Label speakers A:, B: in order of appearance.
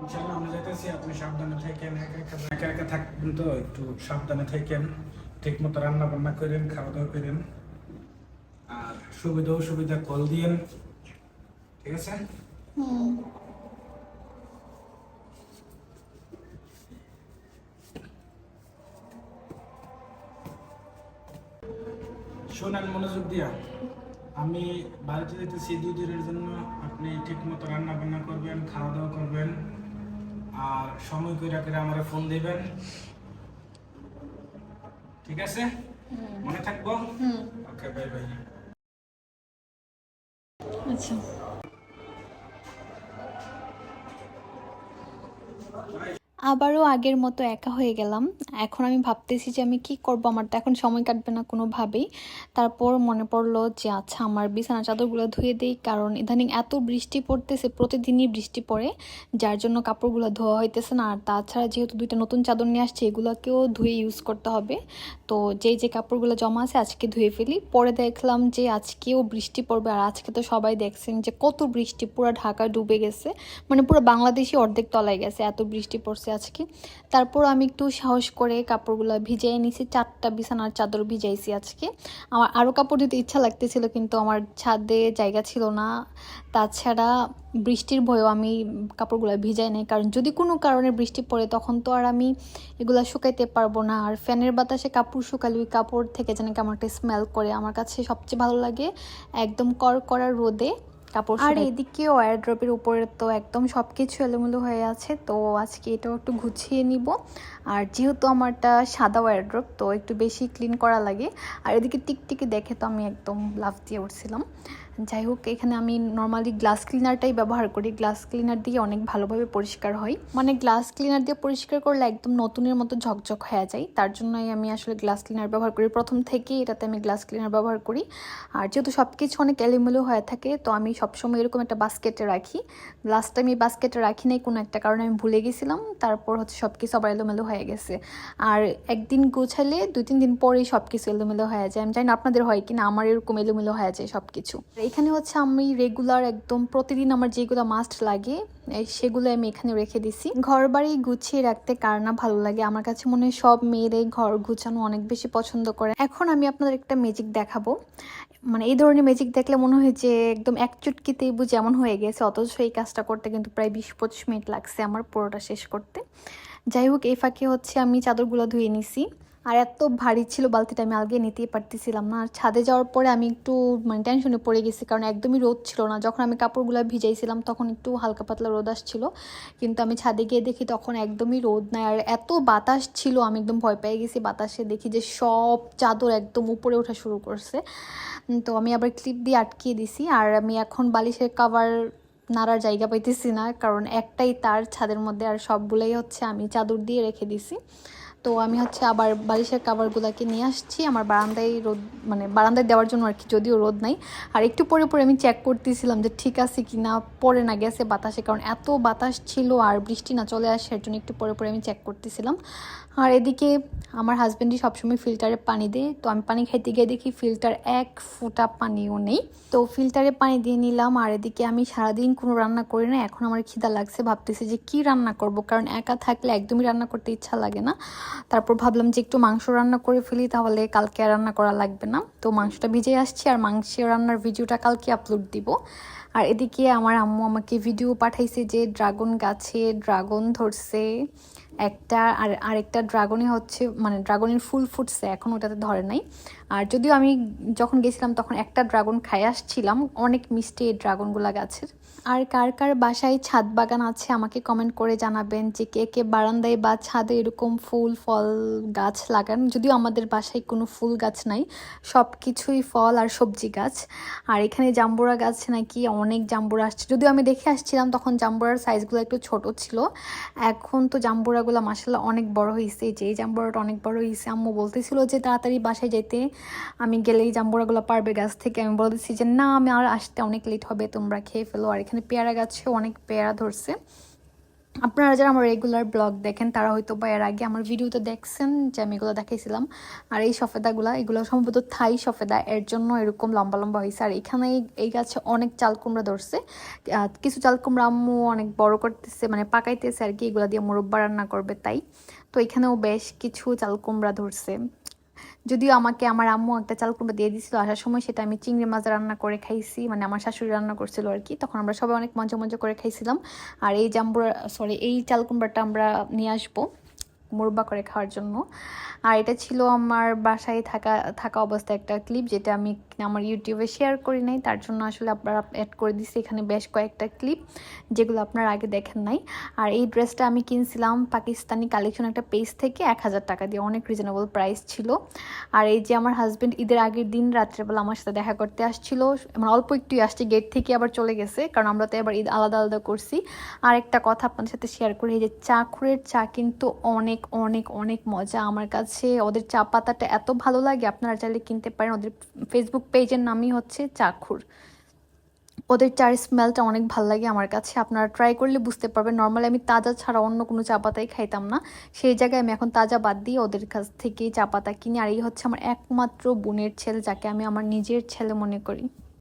A: আমরা যেতেছি আপনি সাবধানে থাকেন একা একা একা একা থাকবেন তো একটু সাবধানে থাকেন ঠিক মতো রান্না বান্না করেন খাওয়া দাওয়া করেন। আর সুবিধা অসুবিধা কল দিয়েন ঠিক আছে? শোনেন মনোযোগ দিয়া। আমি বাড়িতে যেতেছি দুই দিনের জন্য আপনি ঠিক মতো রান্না বান্না করবেন খাওয়া দাওয়া করবেন। আর সময় করে করে আমারে ফোন দিবেন। ঠিক আছে? মনে থাকব? ওকে বাই বাই
B: আচ্ছা। আবারও আগের মতো একা হয়ে গেলাম। এখন আমি ভাবতেছি যে আমি কি করব? আমার তো এখন সময় কাটবে না কোনোভাবেই। তারপর মনে পড়ল যে আচ্ছা আমার বিছানা চাদরগুলো ধুয়ে দিই, কারণ ইদানিং এত বৃষ্টি পড়তেছে, প্রতিদিনই বৃষ্টি পড়ে, যার জন্য কাপড়গুলো ধোয়া হইতেছে না। আর তাছাড়া যেহেতু দুইটা নতুন চাদর নিয়ে আসছে, এগুলোকেও ধুয়ে ইউজ করতে হবে। তো যেই যে কাপড়গুলো জমা আছে, আজকে ধুয়ে ফেলি। পরে দেখলাম যে, আজকেও বৃষ্টি পড়বে। আর আজকে তো সবাই দেখছেন যে, কত বৃষ্টি, পুরো ঢাকা ডুবে গেছে। মানে পুরো বাংলাদেশই অর্ধেক তলায় গেছে, এত বৃষ্টি পড়ছে। আজকে। তারপর আমি একটু সাহস করে কাপড়গুলো ভিজিয়ে নিয়েছি চারটা বিছানার চাদর ভিজাইছি আজকে। আমার আরও কাপড় দিতে ইচ্ছা লাগতেছিল, কিন্তু আমার ছাদে জায়গা ছিল না। তাছাড়া বৃষ্টির ভয়েও আমি কাপড়গুলো ভিজাই নাই, কারণ যদি কোনো কারণে বৃষ্টি পড়ে, তখন তো আর আমি এগুলো শুকাইতে পারব না। আর ফ্যানের বাতাসে কাপড় শুকালে ওই কাপড় থেকে যেন কেমন একটা স্মেল করে। আমার কাছে সবচেয়ে ভালো লাগে একদম কর করা রোদে কাপড় আর এদিকে ওয়ারড্রপের উপরে তো একদম সব কিছু এলোমেলো হয়ে আছে তো আজকে এটাও একটু গুছিয়ে নিব। আর যেহেতু আমারটা সাদা ওয়ারড্রপ তো একটু বেশি ক্লিন করা লাগে। আর এদিকে টিকটিকি দেখে তো আমি একদম লাভ দিয়ে উঠছিলাম। যাই হোক এখানে আমি নর্মালি গ্লাস ক্লিনারটাই ব্যবহার করি। গ্লাস ক্লিনার দিয়ে অনেক ভালোভাবে পরিষ্কার হয়। মানে গ্লাস ক্লিনার দিয়ে পরিষ্কার করলে একদম নতুনের মতো ঝকঝক হয়ে যায়। তার জন্যই আমি আসলে গ্লাস ক্লিনার ব্যবহার করি। প্রথম থেকেই এটাতে আমি গ্লাস ক্লিনার ব্যবহার করি। আর যেহেতু সব কিছু অনেক এলোমেলো হয়ে থাকে, তো আমি সবসময় এরকম একটা বাস্কেটে রাখি। লাস্ট টাইম এই বাস্কেটে রাখি নাই কোনো একটা কারণে আমি ভুলে গেছিলাম। তারপর হচ্ছে সব কিছু আবার এলোমেলো হয়ে গেছে। আর একদিন গোছালে দুই, তিন দিন পরেই সব কিছু এলোমেলো হয়ে যায়। আমি জানি আপনাদের হয় কিনা, আমার এরকম এলোমেলো হয়ে যায় সব কিছু এখানে হচ্ছে আমি রেগুলার একদম প্রতিদিন আমার যেগুলো মাস্ট লাগে সেগুলো আমি এখানে রেখে দিছি। ঘর বাড়ি গুছিয়ে রাখতে কার না ভালো লাগে? আমার কাছে মনে হয় সব মেয়েরাই ঘর গুছানো অনেক বেশি পছন্দ করে। এখন আমি আপনাদের একটা ম্যাজিক দেখাবো। মানে এই ধরনের ম্যাজিক দেখলে মনে হয় যে একদম এক চুটকিতেই বুঝে এমন হয়ে গেছে, অথচ এই কাজটা করতে কিন্তু প্রায় বিশ পঁচিশ মিনিট লাগছে আমার পুরোটা শেষ করতে। যাই হোক, এই ফাঁকে হচ্ছে আমি চাদরগুলো ধুয়ে নিছি। আর এত ভারী ছিল বালতিটা, আমি আলগে নিতেই পারতেছিলাম না। আর ছাদে যাওয়ার পরে আমি একটু মানে টেনশনে পড়ে গেছি, কারণ একদমই রোদ ছিল না। যখন আমি কাপড়গুলো ভিজাইছিলাম, তখন একটু হালকা পাতলা রোদ আসছিল। কিন্তু আমি ছাদে গিয়ে দেখি তখন একদমই রোদ নাই। আর এত বাতাস ছিল, আমি একদম ভয় পেয়ে গেছি বাতাসে। দেখি যে সব চাদর একদম উপরে ওঠা শুরু করছে। তো আমি আবার ক্লিপ দিয়ে আটকিয়ে দিছি। আর আমি এখন বালিশের কাভার নাড়ার জায়গা পাইতেছি না, কারণ একটাই তার ছাদের মধ্যে। আর সবগুলোই হচ্ছে আমি চাদর দিয়ে রেখে দিছি। তো আমি হচ্ছে আবার বালিশের কাভারগুলোকে নিয়ে আসছি। আমার বারান্দায় রোদ মানে বারান্দায় দেওয়ার জন্য আর কি, যদিও রোদ নাই। আর একটু পরে পরে আমি চেক করতেছিলাম যে ঠিক আছে কি না, পরে না গেছে বাতাসে, কারণ এত বাতাস ছিল আর বৃষ্টি না চলে আসে, এর জন্য একটু পরে পরে আমি চেক করতেছিলাম। আর এদিকে আমার হাজব্যান্ডই সবসময় ফিল্টারে পানি দেয়। তো আমি পানি খাইতে গিয়ে দেখি ফিল্টার এক ফোঁটা পানিও নেই। তো ফিল্টারে পানি দিয়ে নিলাম, আর এদিকে আমি সারাদিন কোনো রান্না করি না। এখন আমার খিদা লাগছে, ভাবতেছি যে কি রান্না করব? কারণ একা থাকলে একদমই রান্না করতে ইচ্ছা লাগে না। তারপর ভাবলাম যে একটু মাংস রান্না করে ফেলি, তাহলে কালকে আর রান্না করা লাগবে না। তো মাংসটা ভিজে আসছি আর মাংস রান্নার ভিডিওটা কালকে আপলোড দিব। আর এদিকে আমার আম্মু আমাকে ভিডিও পাঠাইছে যে ড্রাগন গাছে ড্রাগন ধরছে। একটা আর, আরেকটা ড্রাগনে হচ্ছে মানে ড্রাগনের ফুল ফুটছে, এখন ওটাতে ধরে নাই। আর যদিও আমি যখন গেছিলাম তখন একটা ড্রাগন খাই আসছিলাম, অনেক মিষ্টি এই ড্রাগনগুলা গাছের। আর কার কার বাসায় ছাদ বাগান আছে আমাকে কমেন্ট করে জানাবেন যে কে কে বারান্দায় বা ছাদে এরকম ফুল, ফল গাছ লাগান। যদিও আমাদের বাসায় কোনো ফুল গাছ নাই সব কিছুই ফল আর সবজি গাছ। আর এখানে জাম্বুরা গাছ নাকি অনেক জাম্বুরা আসছে। যদিও আমি দেখে আসছিলাম তখন জাম্বুরার সাইজগুলো একটু ছোট ছিল, এখন তো জাম্বুরাগুলো মাসাল্লাহ অনেক বড় হয়েছে যে এই জাম্বুরাটা অনেক বড় হয়েছে আম্মু বলতেছিল যে তাড়াতাড়ি বাসায় যেতে আমি গেলে এই জাম্বুরাগুলো পারবে গাছ থেকে। আমি বলে দিচ্ছি যে, না, আমি আর আসতে অনেক লেট হবে, তোমরা খেয়ে ফেলো। আর এখানে পেয়ারা গাছেও অনেক পেয়ারা ধরছে। আপনারা যারা আমার রেগুলার ব্লগ দেখেন, তারা হয়তো বা এর আগে আমার ভিডিওতে দেখছেন যে আমি এগুলো দেখাইছিলাম। আর এই সফেদাগুলো, এগুলো সম্ভবত থাই সফেদা, এর জন্য এরকম লম্বা লম্বা হয়েছে আর এখানে এই- গাছে অনেক চাল কুমড়া ধরছে। কিছু চাল কুমড়া আম্মু অনেক বড় করতেছে মানে পাকাইতেছে আর কি, এগুলো দিয়ে মোরব্বা রান্না করবে তাই। তো এখানেও বেশ কিছু চাল কুমড়া ধরছে। যদিও আমাকে আমার আম্মু একটা চাল কুমড়া দিয়ে দিয়েছিল, আসার সময় সেটা আমি চিংড়ি মাছ রান্না করে খাইছি মানে আমার শাশুড়ি রান্না করছিল আর কি। তখন আমরা সবাই অনেক মজা মজা করে খাইছিলাম। আর এই জাম্বুরা সরি এই চাল কুমড়াটা আমরা নিয়ে আসব মুরব্বা করে খাওয়ার জন্য। আর এটা ছিল আমার বাসায় থাকা থাকা অবস্থায় একটা ক্লিপ যেটা আমি আমার ইউটিউবে শেয়ার করি নাই, তার জন্য আসলে আপনারা অ্যাড করে দিচ্ছি এখানে বেশ কয়েকটা ক্লিপ যেগুলো আপনারা আগে দেখেন নাই। আর এই ড্রেসটা আমি কিনছিলাম পাকিস্তানি কালেকশন একটা পেজ থেকে এক হাজার টাকা দিয়ে, অনেক রিজনেবল প্রাইস ছিল। আর এই যে আমার হাজব্যান্ড ঈদের আগের দিন রাত্রেবেলা আমার সাথে দেখা করতে আসছিল মানে অল্প একটুই আসছে গেট থেকে আবার চলে গেছে, কারণ আমরা তো এবার ঈদ আলাদা আলাদা করছি। আর একটা কথা আপনাদের সাথে শেয়ার করি, এই যে চা চাকুরের চা কিন্তু অনেক অনেক অনেক মজা। আমার কাছে ওদের চা পাতাটা এত ভালো লাগে, আপনারা চাইলে কিনতে পারেন। ওদের ফেসবুক পেজের নামই হচ্ছে চাখুর ওদের চার স্মেলটা অনেক ভালো লাগে আমার কাছে। আপনারা ট্রাই করলে বুঝতে পারবেন। নর্মালি আমি তাজা ছাড়া অন্য কোনো চা পাতাই খাইতাম না। সেই জায়গায় আমি এখন তাজা বাদ দিয়ে ওদের কাছ থেকেই চা পাতা কিনি। আর এই হচ্ছে আমার একমাত্র বোনের ছেলে, যাকে আমি আমার নিজের ছেলে মনে করি।